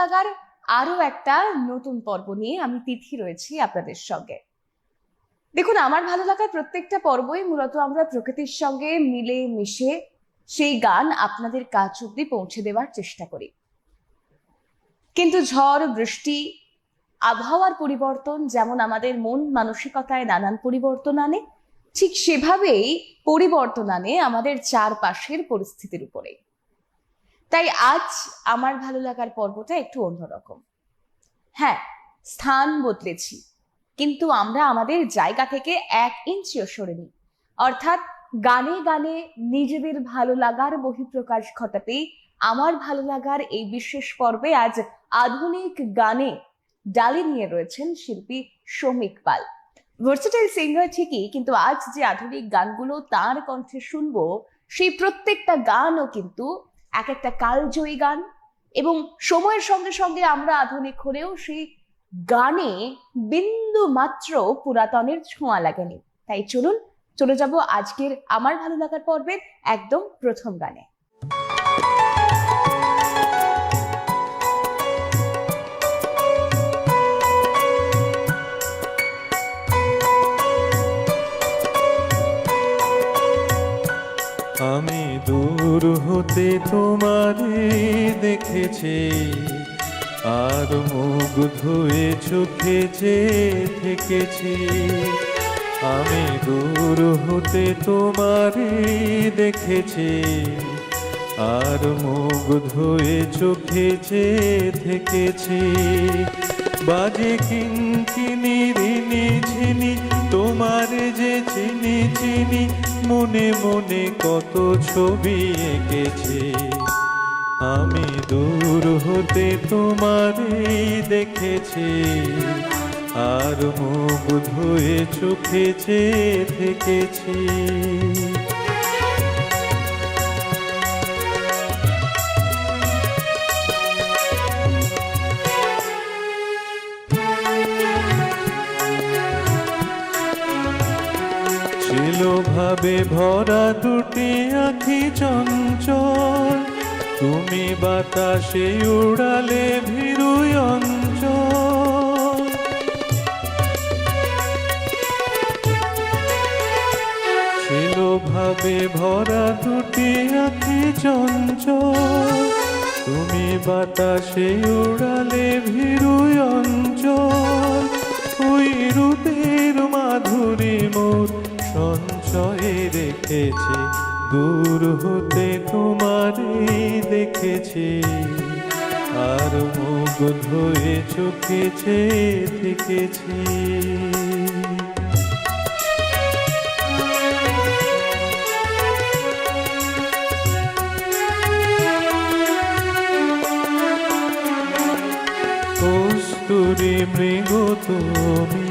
লাগার আরও একটা নতুন পর্ব নিয়ে আমি তিথি রয়েছি আপনাদের সঙ্গে। দেখুন, আমার ভালো লাগার প্রত্যেকটা পর্বই মূলত আমরা প্রকৃতির সঙ্গে মিলে মিশে সেই গান আপনাদের কাছ অব্দি পৌঁছে দেওয়ার চেষ্টা করি। কিন্তু ঝড়, বৃষ্টি, আবহাওয়ার পরিবর্তন যেমন আমাদের মন মানসিকতায় নানান পরিবর্তন আনে, ঠিক সেভাবেই পরিবর্তন আনে আমাদের চারপাশের পরিস্থিতির উপরে। তাই আজ আমার ভালো লাগার পর্বটা একটু অন্যরকম। হ্যাঁ স্থান বদলেছি, কিন্তু আমরা আমাদের জায়গা থেকে এক ইঞ্চিও সরেনি। অর্থাৎ গানে গানে নিজেদের ভালো লাগার বহিঃপ্রকাশ ঘটাতেই আমার ভালো লাগার এই বিশেষ পর্বে আজ আধুনিক গানে ডালি নিয়ে রয়েছেন শিল্পী শ্রমিক পাল। ভার্সেটাইল সিঙ্গার ঠিকই, কিন্তু আজ যে আধুনিক গানগুলো তার কণ্ঠে শুনব, সেই প্রত্যেকটা গানও কিন্তু এক একটা কালজয়ী গান এবং সময়ের সঙ্গে সঙ্গে আমরা আধুনিক হলেও সেই গানে বিন্দু মাত্র পুরাতনের ছোঁয়া লাগেনি। তাই চলুন, চলে যাব আজকের আমার ভালো লাগার পর্বের একদম প্রথম গানে। আমি দূর হতে তোমারে দেখেছি, আর মুখ ধুয়ে চোখে যে থেকেছি। আমি দূর হতে তোমারে দেখেছি, আর মুখ ধুয়ে চোখে যে থেকেছি। বাজে কিনকিনি রিনি ঝিনি তোমার যে চিনি চিনি, মনে মনে কত ছবি এঁকেছি। আমি দূর হতে তোমারে দেখেছি, আর মুখ ধুয়ে চোখে চেয়ে থেকেছি। ভাবে ভরা দুটি আখি চঞ্চল। তুমি বাতাসে উড়ালে ভীরু অঞ্চল। ছিল ভাবে ভরা দুটি আখি চঞ্চল। তুমি বাতাসে উড়ালে ভীরু অঞ্চল। ওই রূপের মাধুরী মোর সঞ্চয়ে রেখেছে দূর হতে তোমারে দেখেছি। আর মুখ ধুয়ে চোখেছে থেকেছি। কস্তুরি মৃগ তুমি।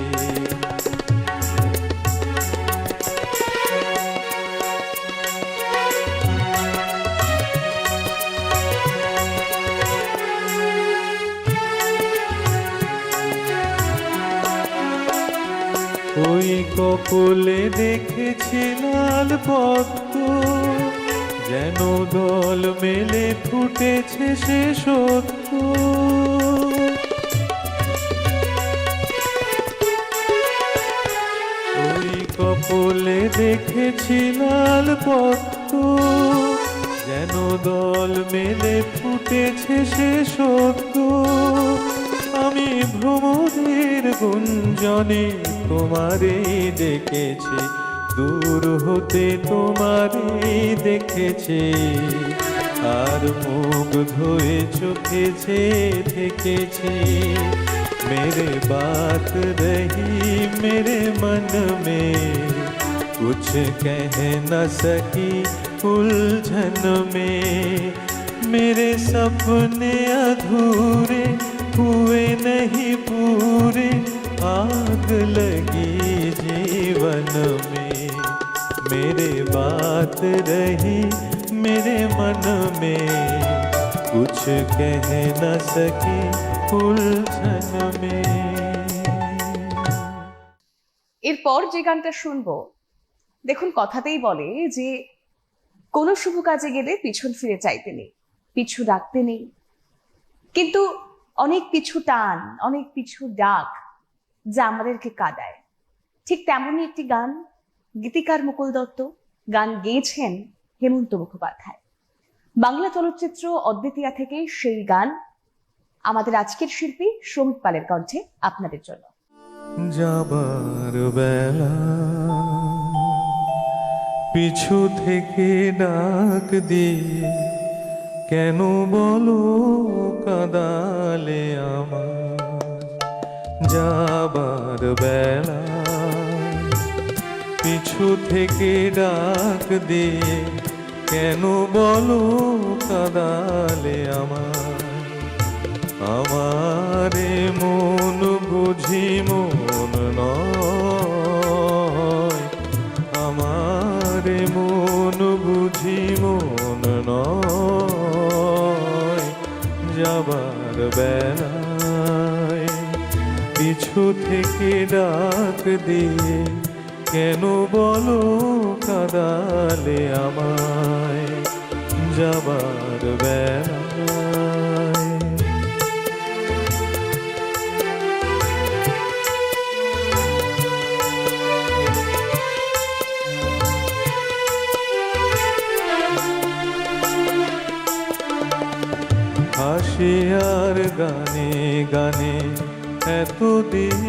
কপলে দেখেছি লাল পদ্ম। যেন দল মেলে ফুটেছে সে সত্য। কপলে দেখেছি লাল পদ্ম। যেন দল মেলে ফুটেছে সে সত্য। আমি ভ্রমণের গুঞ্জনে তোমারে দেখেছি দূর হতে তোমারে দেখেছি আর মুখ ধুয়ে চোখেছে থেকেছি मेरे बात रही मेरे मन में कुछ कह न सकी उलझन में मेरे सपने अधूरे हुए नहीं पूरे आग लगी जीवन में मेरे बात रही मेरे मन में कुछ कह न सकी उलझन में এরপর যে গানটা শুনবো দেখুন কথাতেই বলে যে কোনো শুভ কাজে গেলে পিছন ফিরে চাইতে নেই পিছু ডাকতে নেই কিন্তু অনেক পিছু টান, অনেক পিছু ডাক যা আমাদেরকে কাদায়। ঠিক তেমনই একটি গান, গীতিকার মুকুল দত্ত, গান গেয়েছেন হেমন্ত মুখোপাধ্যায়। বাংলা চলচ্চিত্র অদ্বিতীয়া থেকে সেই গান আমাদের আজকের শিল্পী শ্রমিক পালের কণ্ঠে আপনাদের জন্য। যাবার বেলা পিছু থেকে ডাক দিয়ে কেন বলো কাদালে আমার? যাবার বেলা পিছু থেকে ডাক দিয়ে কেন বলো কাদালে আমার? আমারে মন বুঝি মন নয়। যাবার বেলায় পিছু থেকে ডাক দিয়ে কেন বলো কাদালে আমায় যাবার বেলায়? আর গানে গানে এতদিন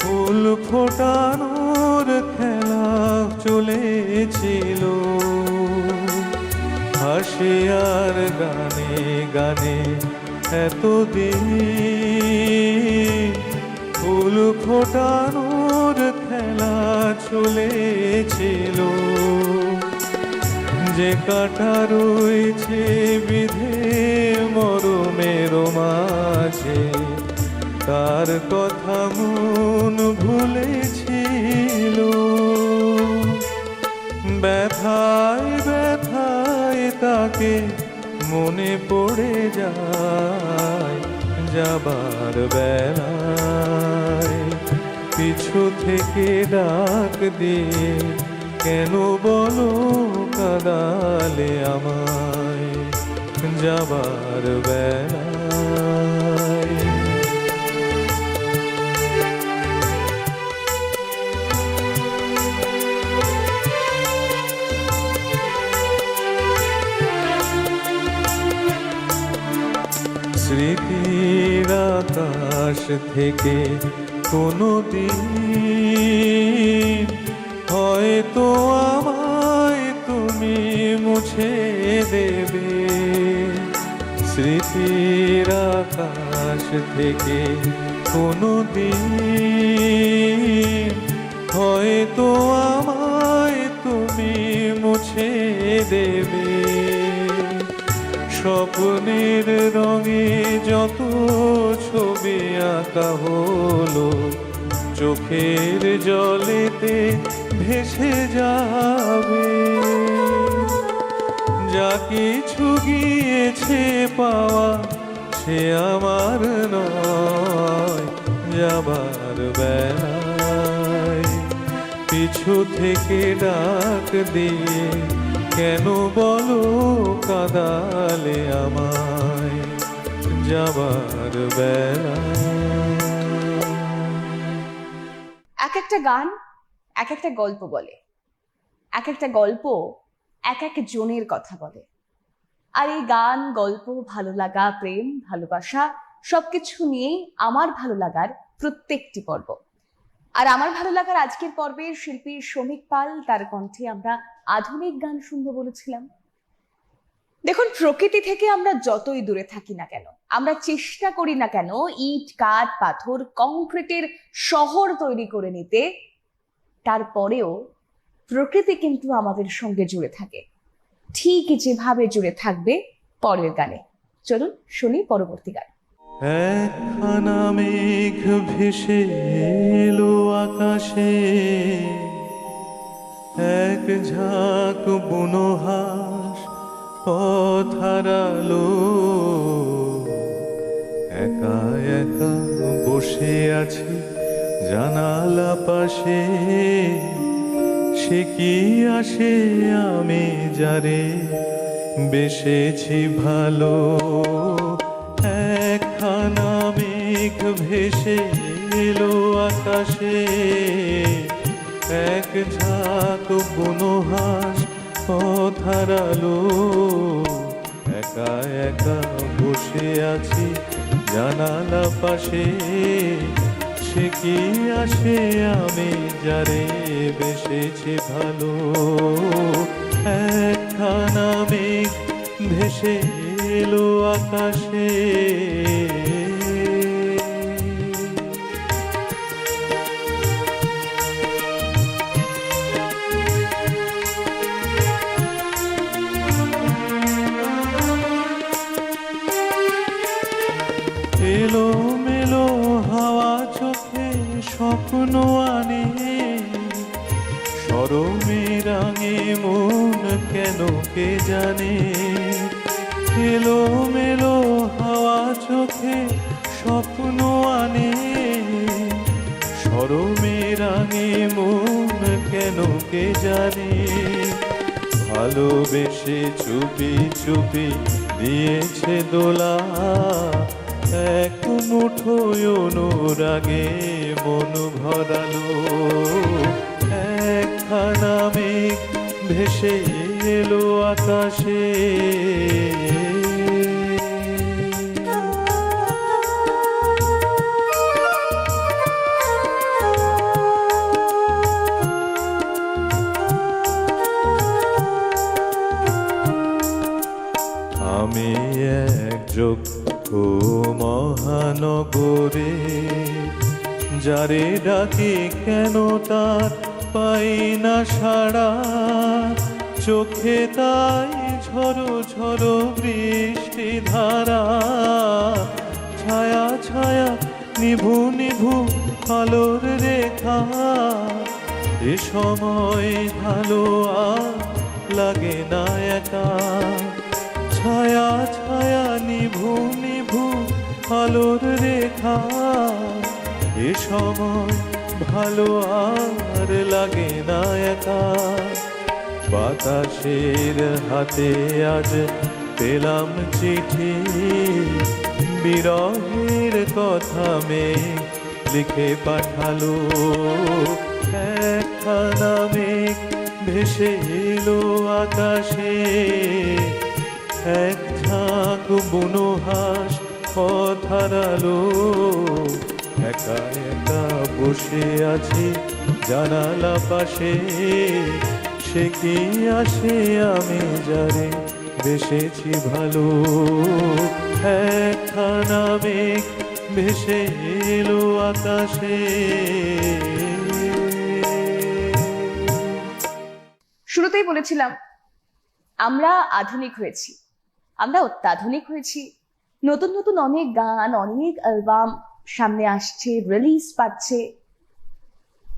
ফুল ফোটানোর খেলা চলেছিল। হাসি আর গানে গানে এতদিন ফুল ফোটানোর খেলা চলেছিল। যে কাটা রয়েছে বিধে মরমের মাঝে, তার কথা মন ভুলেছিল। ব্যথায় ব্যথায় তাকে মনে পড়ে যায় যাবার বেলায়। পিছু থেকে ডাক দিয়ে কেন বলো কাদালে আমায় যাবার বেলায়। আকাশ থেকে কোনো দিন হয়তো তুমি মুছে দেবে। স্মৃতির আকাশ থেকে কোনো দিন হয়তো আমায় তুমি মুছে দেবে। স্বপ্নের রঙে যত ছবি আঁকা হলো, চোখের জলেতে ভেসে যাবে। যা কিছু গিয়েছে পাওয়া, সে আমার নয়, যাবার বেলায়। পিছু থেকে ডাক দিয়ে, কেন বলো কাদালে আমায়? যাবার বেলায়। এক একটা গান, এক একটা গল্প বলে। এক একটা গল্প এক এক জনের কথা বলে। আর এই গান, গল্প, ভালো লাগা, প্রেম, ভালোবাসা সবকিছু নিয়েই আমার ভালো লাগার প্রত্যেকটি পর্ব। আর আমার ভালো লাগার আজকের পর্বে শিল্পী শ্রমিক পাল, তার কণ্ঠে আমরা আধুনিক গান শুনব বলেছিলাম। দেখুন, প্রকৃতি থেকে আমরা যতই দূরে থাকি না কেন, আমরা চেষ্টা করি না কেন ইট, কাঠ, পাথর, কংক্রিটের শহর তৈরি করে নিতে। তারপরেও প্রকৃতি কিন্তু আমাদের সঙ্গে জুড়ে থাকে। ঠিক যেভাবে জুড়ে থাকবে পরের গানে। চলুন শুনি পরবর্তী গান। একখানা মেঘ ভেসে এলো আকাশে। এক ঝাঁক বুনো হাঁস পথারালো একা একা বসে আছি জানালা পাশে। সে কি আসে আমি যারে? বেসেছি ভালো। একখানা মেঘ ভেসে এলো আকাশে। এক ঝাঁক বনহাস পথারালো একা একা বসে আছি জানালা পাশে। সে কি আসে? আমি যারে বেসেছি ভালো। একখানা মেঘ ভেসে এলো আকাশে। কে জানে? এলো মেলো হাওয়া চোখে স্বপ্ন আনে। সরমে রাঙে মন কেন কে জানে? ভালোবেসে চুপি চুপি দিয়েছে দোলা। এক মুঠোয় অনুরাগে মন ভরালো। একখানা মেঘ ভেসে এলো আকাশে। আমি এক যোগ্য মহানগরে যারে ডাকি কেন তার পাই না সাড়া? চোখে তাই ঝরো ঝরো বৃষ্টি ধারা। ছায়া ছায়া, নিভু নিভু আলোর রেখা। এ সময় ভালো আর লাগে না একা। ছায়া ছায়া, নিভু নিভু আলোর রেখা। এ সময় ভালো আর লাগে না একা। বাতাসের হাতে আজ পেলাম চিঠি। বিরহের কথা মেঘ লিখে পাঠালো। একখানা মেঘ ভেসে এলো আকাশে। এক ঝাঁক বনহাস পথারালো একা একা বসে আছি জানালা পাশে। সে কি আসে আমি যারে বেসেছি ভালো। একখানা মেঘ ভেসে এলো আকাশে। শুরুতেই বলেছিলাম, আমরা আধুনিক হয়েছি, আমরা অত্যাধুনিক হয়েছি। নতুন নতুন অনেক গান, অনেক অ্যালবাম সামনে আসছে রিলিজ পাচ্ছে।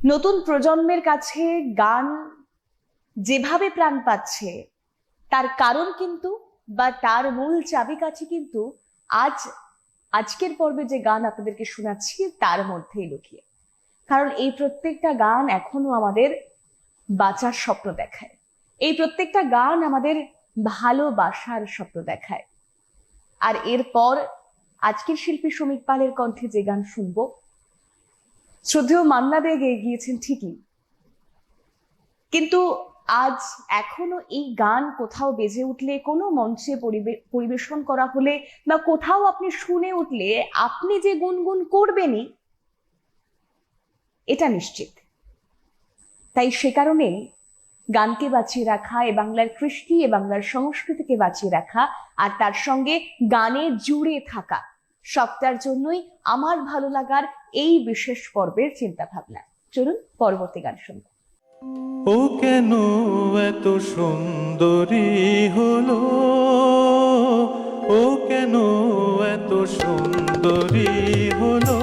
নতুন প্রজন্মের কাছে গান যেভাবে প্রাণ পাচ্ছে, তার কারণ কিন্তু বা তার মূল চাবিকাঠি কিন্তু আজ, আজকের পর্বে যে গান আপনাদেরকে শোনাচ্ছি, তার মধ্যেই লুকিয়ে। কারণ এই প্রত্যেকটা গান এখনও আমাদের বাঁচার স্বপ্ন দেখায়। এই প্রত্যেকটা গান আমাদের ভালোবাসার স্বপ্ন দেখায়। আর এরপর আজকের শিল্পী শ্রমিক পালের কণ্ঠে যে গান শুনব, শ্রদ্ধেয় মান্না দে গেয়ে গিয়েছেন ঠিকই। কিন্তু আজ এখনও এই গান কোথাও বেজে উঠলে, কোনো মঞ্চে পরিবে- পরিবেশন করা হলে বা কোথাও আপনি শুনে উঠলে আপনি যে গুনগুন করবেনই, এটা নিশ্চিত। তাই সে কারণেই গানকে বাঁচিয়ে রাখা এ বাংলার কৃষ্টি, এ বাংলার সংস্কৃতিকে বাঁচিয়ে রাখা আর তার সঙ্গে গানে জুড়ে থাকা সবটার জন্যই আমার ভালো লাগার এই বিশেষ পর্বের চিন্তা ভাবনা চলুন পরবর্তী গান শুনব। ও কেন এত সুন্দরী হলো? ও কেন এত সুন্দরী হলো?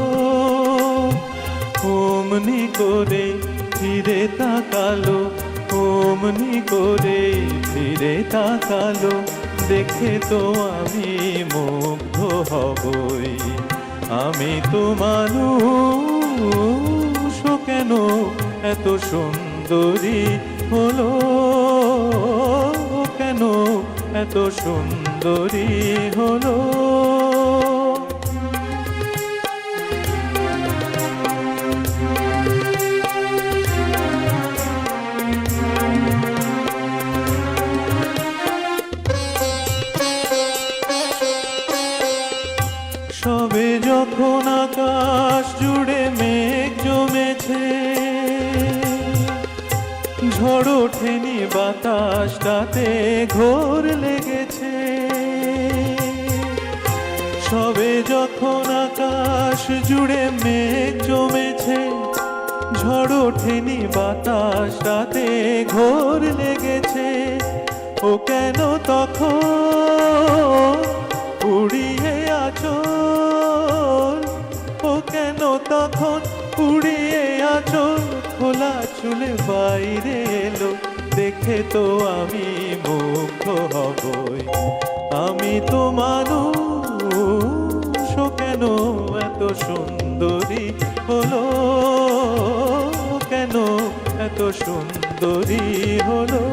অমনি করে ফিরে তাকালো, অমনি করে ফিরে তাকালো, দেখে তো আমি মুগ্ধ হবই। আমি তো মানুষ কেন এত সুন্দরী হলো ও কেন? এত সুন্দরী হলো। ঝড় ওঠেনি বাতাসটাতে ঘোর লেগেছে। সবে যখন আকাশ জুড়ে মেঘ জমেছে, ঝড় ওঠেনি বাতাসটাতে ঘোর লেগেছে। ও কেন তখন উড়িয়ে আচল ও কেন তখন উড়িয়ে আচল খোলা চুলে বাইরে এলো, দেখে তো আমি মুগ্ধ হবই। আমি তো মানুষ কেন এত সুন্দরী হলো? কেন এত সুন্দরী হলো?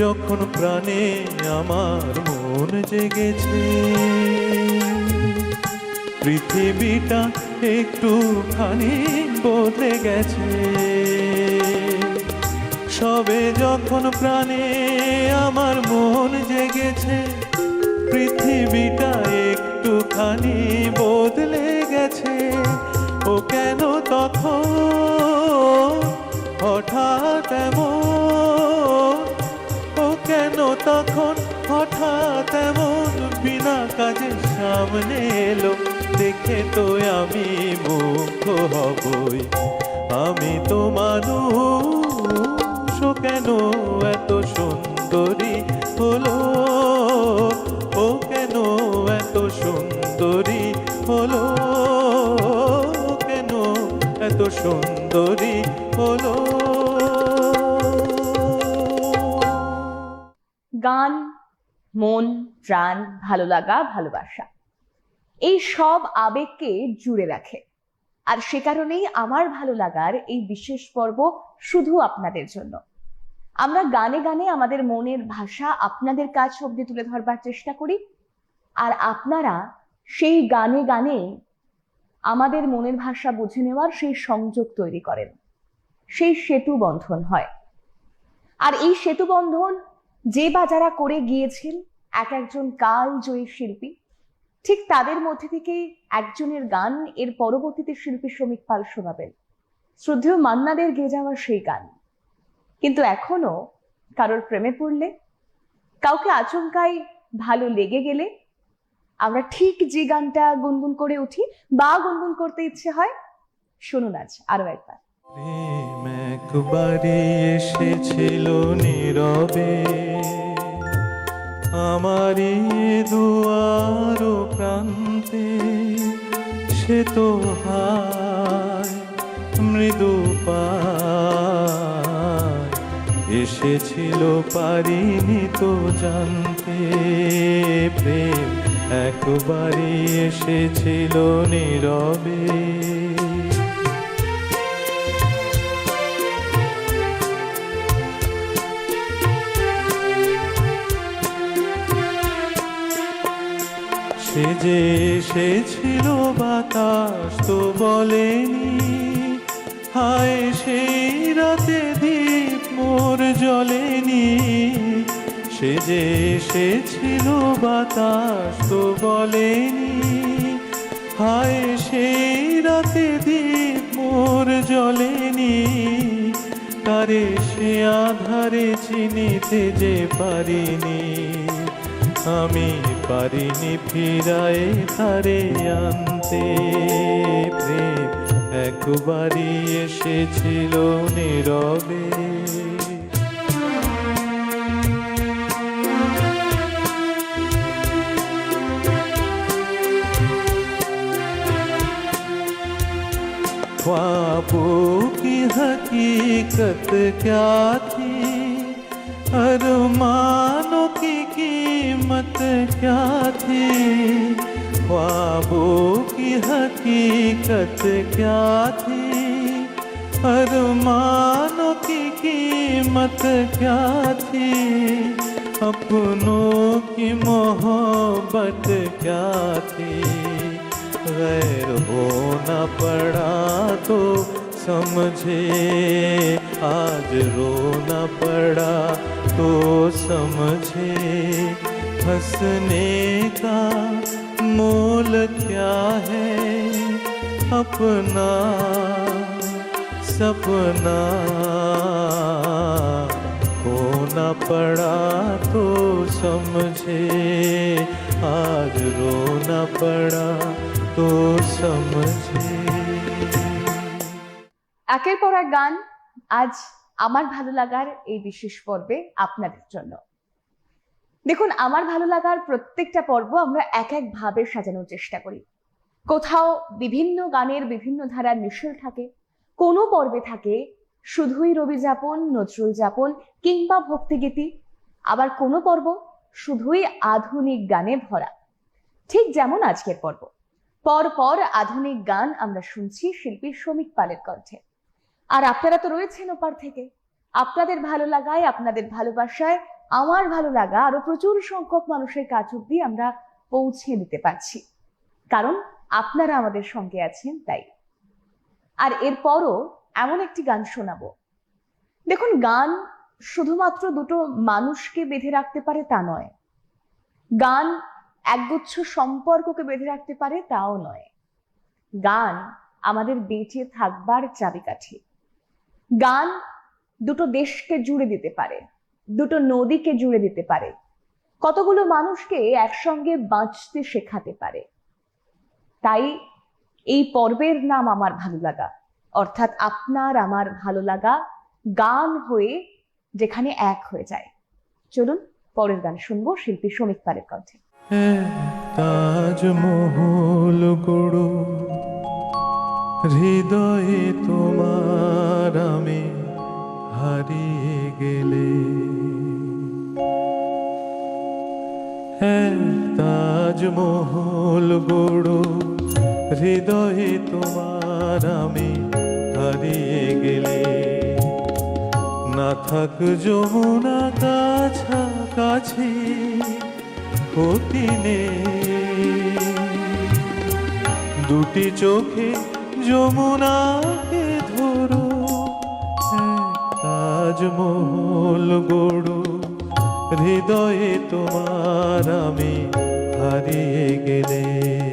যখন প্রাণে আমার মন জেগেছে, পৃথিবীটা একটুখানি বদলে গেছে। সবে যখন প্রাণে আমার মন জেগেছে, পৃথিবীটা একটুখানি বদলে গেছে। ও কেন তখন হঠাৎ এমন তখন হঠাৎ এমন বিনা কাজে সামনে এলো। দেখে তো আমি মুগ্ধ হবই। আমি তো মানুষ কেন এত সুন্দরী হলো? ও কেন এত সুন্দরী হলো? কেন এত সুন্দরী হলো? গান, মন, প্রাণ, ভালো লাগা, ভালোবাসা। এই সব আবেগকে জুড়ে রাখে। আর সে কারণেই আমার ভালো লাগার এই বিশেষ পর্ব শুধু আপনাদের জন্য। আমরা গানে গানে আমাদের মনের ভাষা আপনাদের কাছ অব্দি তুলে ধরবার চেষ্টা করি। আর আপনারা সেই গানে গানে আমাদের মনের ভাষা বুঝে নেওয়ার সেই সংযোগ তৈরি করেন। সেই সেতু বন্ধন হয়। আর এই সেতু বন্ধন যে বা যারা করে গিয়েছেন, এক একজন কাল জয়ী শিল্পী, ঠিক তাদের মধ্যে থেকে একজনের গান এর পরবর্তীতে শিল্পী শ্রমিক পাল শোনাবেন। শ্রদ্ধেয় মান্নাদের গেয়ে যাওয়ার সেই গান। কিন্তু এখনও কারোর প্রেমে পড়লে, কাউকে আচমকাই ভালো লেগে গেলে, আমরা ঠিক যে গানটা গুনগুন করে উঠি বা গুনগুন করতে ইচ্ছে হয়, শুনুন আজ আরও একবার। প্রেম একবারে এসেছিল নীরবে। আমারই দুয়ার প্রান্তে সে তো হায়, মৃদু এসেছিল পারিনি তো জানতে, প্রেম একবারে এসেছিল নীরবে। সে যে এসেছিল বাতাস তো বলেনি। হায়, সেই রাতে দ্বীপ মোর জ্বলেনি। সে যে এসেছিল বাতাস তো বলেনি। হায়, সেই রাতে দ্বীপ মোর জ্বলেনি। তারে সে আধারে চিনিতে যে পারিনি। আমি পারিনি ফিরাই ধারে আনতে। প্রেম একবারই এসেছিল নীরবে। ख्वाबों की हकीकत क्या थी? अरमानों की कीमत क्या थी? ख्वाबों की हकीकत क्या थी? अरमानों की कीमत क्या थी? अपनों की मोहब्बत क्या थी? गैर होना पड़ा तो समझे, आज रोना पड़ा तो समझे हंसने का मोल क्या है अपना सपना खोना पड़ा तो समझे आज रोना पड़ा तो समझे একের পর এক গান আজ আমার ভালো লাগার এই বিশেষ পর্বে আপনাদের জন্য। দেখুন, আমার ভালো লাগার প্রত্যেকটা পর্ব আমরা এক এক ভাবে সাজানোর চেষ্টা করি। কোথাও বিভিন্ন গানের বিভিন্ন ধারার মিশেল থাকে, কোনো পর্বে থাকে, শুধুই রবি যাপন, নজরুল যাপন কিংবা ভক্তিগীতি, আবার কোনো পর্ব শুধুই আধুনিক গানে ভরা। ঠিক যেমন আজকের পর্ব। পর পর আধুনিক গান আমরা শুনছি শিল্পী শ্রমিক পালের কণ্ঠে। আর আপনারা তো রয়েছেন ওপার থেকে। আপনাদের ভালো লাগায়, আপনাদের ভালোবাসায়, আমার ভালো লাগা আরও প্রচুর সংখ্যক মানুষের কাজ অব্দি আমরা পৌঁছে দিতে পারছি। কারণ আপনারা আমাদের সঙ্গে আছেন, তাই। আর এরপরও এমন একটি গান শোনাবো। দেখুন, গান শুধুমাত্র দুটো মানুষকে বেঁধে রাখতে পারে তা নয়। গান একগুচ্ছ সম্পর্ককে বেঁধে রাখতে পারে তাও নয়। গান আমাদের বেঁচে থাকবার চাবিকাঠি। গান দুটো দেশকে জুড়ে দিতে পারে, দুটো নদীকে জুড়ে দিতে পারে, কতগুলো মানুষকে একসঙ্গে বাঁচতে শেখাতে পারে। তাই এই পর্বের নাম আমার ভালো লাগা, অর্থাৎ আপনার আমার ভালো লাগা গান হয়ে যেখানে এক হয়ে যায়। চলুন পরের গান শুনব, শিল্পী শ্রমিক পালের কণ্ঠে। হৃদয়ে তোমার আমি হারিয়ে গেলে। হ্যাঁ তাজমহল গড়ো, হৃদয়ে তোমার আমি হারিয়ে গেলে। না থাক যমুনা কাছাকাছি ক্ষতি নেই দুটি চোখে যমুনাকে তাজমহল গড়ো। হৃদয়ে তোমার আমি হারিয়ে গেলে।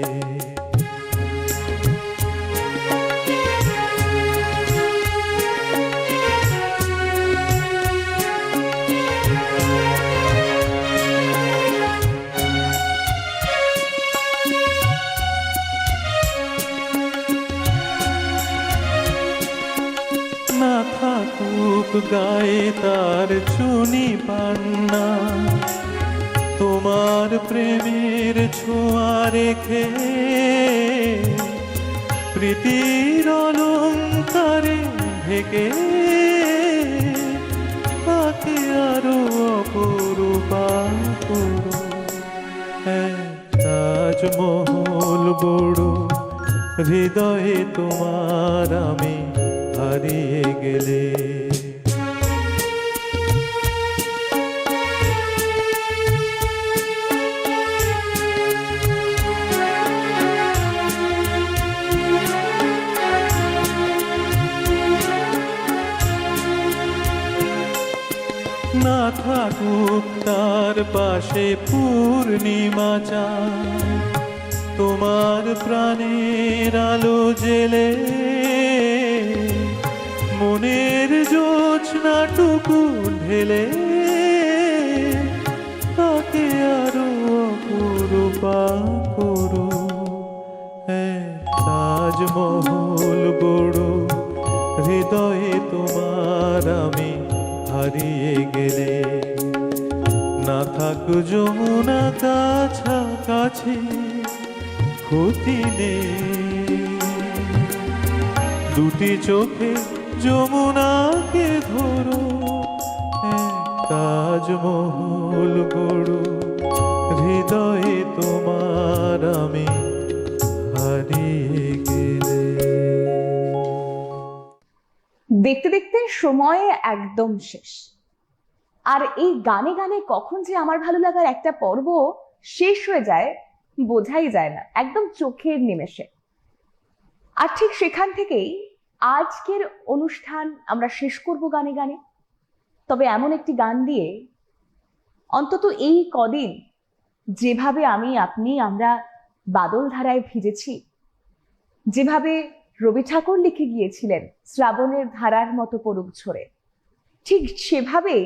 থাকুক গায়ে তার চুনি পান্না। তোমার প্রেমের ছোঁয়া রেখে প্রীতির অলঙ্কারে ঢেকে তাকে আরও অপরূপা করো। তাজমহল বড় হৃদয়ে তোমার আমি হারিয়ে গেলে। থাকুক তার পাশে পূর্ণিমা চাঁদ। তোমার প্রাণের আলো জেলে মনের জোছনাটুকু ঢেলে তাকে আরও অপরূপা করো। হ্যাঁ তাজমহল গড়ো, হৃদয়ে তোমার আমি হারিয়ে গেলে। না থাক, যমুনা কাছাকাছি ক্ষতি নেই। দুটি চোখে যমুনাকে ধরো তাজমহল গড়ো হৃদয়ে তোমার আমি দেখতে দেখতে সময় একদম শেষ। আর এই গানে গানে কখন যে আমার ভালো লাগার একটা পর্ব শেষ হয়ে যায়, বোঝাই যায় না, একদম চোখের নিমেষে। আর ঠিক সেখান থেকেই আজকের অনুষ্ঠান আমরা শেষ করব গানে গানে। তবে এমন একটি গান দিয়ে অন্তত এই কদিন যেভাবে আমি, আপনি, আমরা বাদল ধারায় ভিজেছি, যেভাবে রবি ঠাকুর লিখে গিয়েছিলেন শ্রাবণের ধারার মতো পড়ুক ঝরে, ঠিক সেভাবেই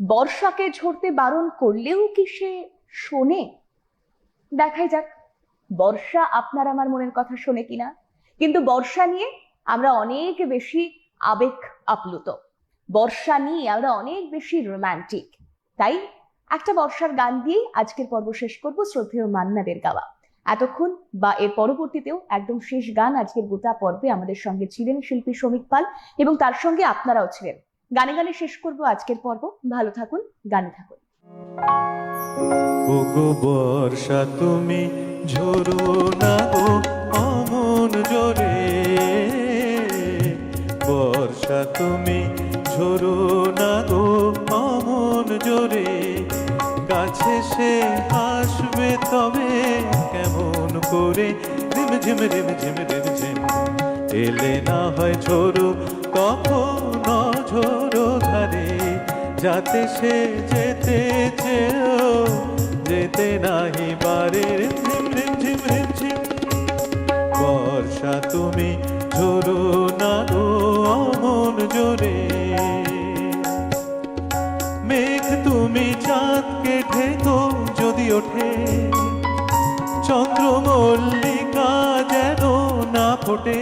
বর্ষাকে ঝরতে বারণ করলেও কি সে শোনে? দেখাই যাক, বর্ষা আপনার আমার মনের কথা শোনে কিনা? কিন্তু বর্ষা নিয়ে আমরা অনেক বেশি আবেগ আপ্লুত। বর্ষা নিয়ে আমরা অনেক বেশি রোমান্টিক। তাই একটা বর্ষার গান দিয়েই আজকের পর্ব শেষ করব শ্রদ্ধেয় মান্নাদের গাওয়া। এতক্ষণ বা এর পরবর্তীতেও একদম শেষ গান আজকের গোটা পর্বে আমাদের সঙ্গে ছিলেন শিল্পী শ্রমিক পাল এবং তার সঙ্গে আপনারাও ছিলেন। গানে গানে শেষ করব আজকের পর্ব। ভালো থাকুন, গানে থাকুন। বর্ষা, তুমি ঝরো না গো, অমন জোরে। বর্ষা, তুমি ঝরো না গো, অমন জোরে। কাছে সে আসবে তবে কেমন করে? ঝিম রিম ঝিম রিম ঝিম এলে না হয় ঝোরো যাতে সে যেতে চেয়েও, যেতে নাহি পারে। ঝিম ঝিম ঝিম। বর্ষা তুমি ঝোরো না গো অমন জোরে। মেঘ তুমি চাঁদ চাঁদকে ঢেকো যদি ওঠে, চন্দ্রমল্লিকা যেন না ফোটে।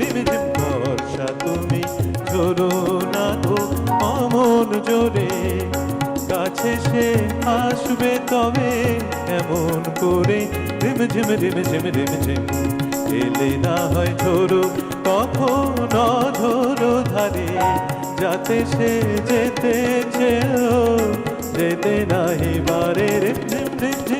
ঝিম ঝিম বর্ষা তুমি ঝোরো না গো, অমন জোরে। কাছে সে আসবে তবে এমন করে রিম ঝিম রিম ঝিম রিম ঝিম। এলে না হয় ঝোরো কখন ঝোরো ধারে। যাতে সে যেতে যেতে নাহি বারে রিম ঝিম